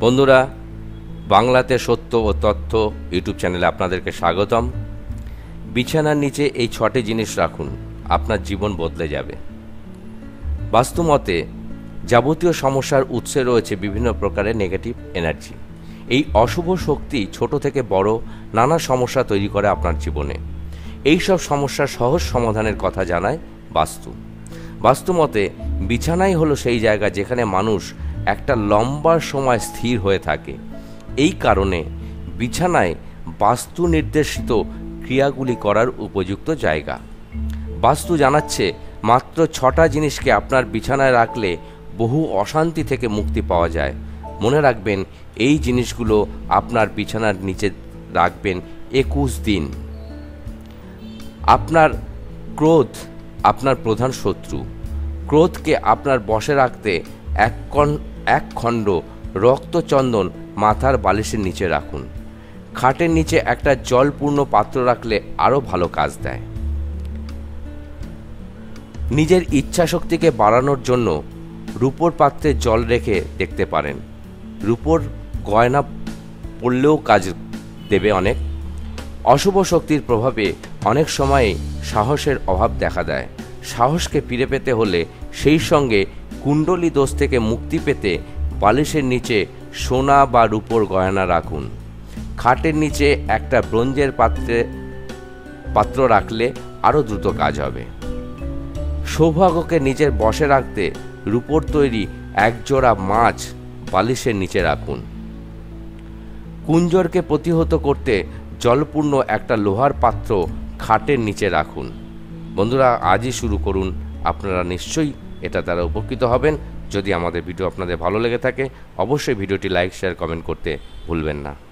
বন্ধুরা, বাংলাতে সত্য ও তথ্য ইউটিউব চ্যানেলে আপনাদেরকে স্বাগতম। বিছানার নিচে এই ছটি জিনিস রাখুন, আপনার জীবন বদলে যাবে। বাস্তুমতে, যাবতীয় সমস্যার উৎসে রয়েছে বিভিন্ন প্রকারের নেগেটিভ এনার্জি এই অশুভ শক্তি ছোট থেকে বড় নানা সমস্যা তৈরি করে আপনার জীবনে। এই সব সমস্যার সহজ সমাধানের কথা জানায় বাস্তু। বাস্তুমতে, বিছানাই হলো সেই জায়গা যেখানে মানুষ একটা লম্বা সময় স্থির হয়ে থাকে। এই কারণে বিছানায় বাস্তু নির্দেশিত ক্রিয়াগুলি করার উপযুক্ত জায়গা। বাস্তু জানাচ্ছে, মাত্র ছটা জিনিসকে আপনার বিছানায় রাখলে বহু অশান্তি থেকে মুক্তি পাওয়া যায়। মনে রাখবেন, এই জিনিসগুলো আপনার বিছানার নিচে রাখবেন একুশ দিন। আপনার ক্রোধ আপনার প্রধান শত্রু। ক্রোধকে আপনার বশে রাখতে এক এক খণ্ড রক্তচন্দন মাথার বালিশের নিচে রাখুন। খাটের নিচে একটা জলপূর্ণ পাত্র রাখলে আরও ভালো কাজ দেয়। নিজের ইচ্ছা শক্তিকে বাড়ানোর জন্য রূপোর পাত্রে জল রেখে দেখতে পারেন। রূপোর গয়না পড়লেও কাজ দেবে অনেক। অশুভ শক্তির প্রভাবে অনেক সময় সাহসের অভাব দেখা দেয়। সাহসকে ফিরে পেতে হলে সেই সঙ্গে কুণ্ডলী দোষ থেকে মুক্তি পেতে বালিশের নিচে সোনা বা রূপোর গয়না রাখুন। খাটের নিচে একটা ব্রোঞ্জের পাত্রে, পাত্র রাখলে আরও দ্রুত কাজ হবে। সৌভাগ্যকে নিজের বসে রাখতে রূপোর তৈরি একজোড়া মাছ বালিশের নিচে রাখুন। কুঞ্জরকে প্রতিহত করতে জলপূর্ণ একটা লোহার পাত্র খাটের নিচে রাখুন। বন্ধুরা, আজই শুরু করুন। আপনারা নিশ্চয়ই এটা দ্বারা উপকৃত হবেন। যদি আমাদের ভিডিও আপনাদের ভালো লেগে থাকে, অবশ্যই ভিডিওটি লাইক, শেয়ার, কমেন্ট করতে ভুলবেন না।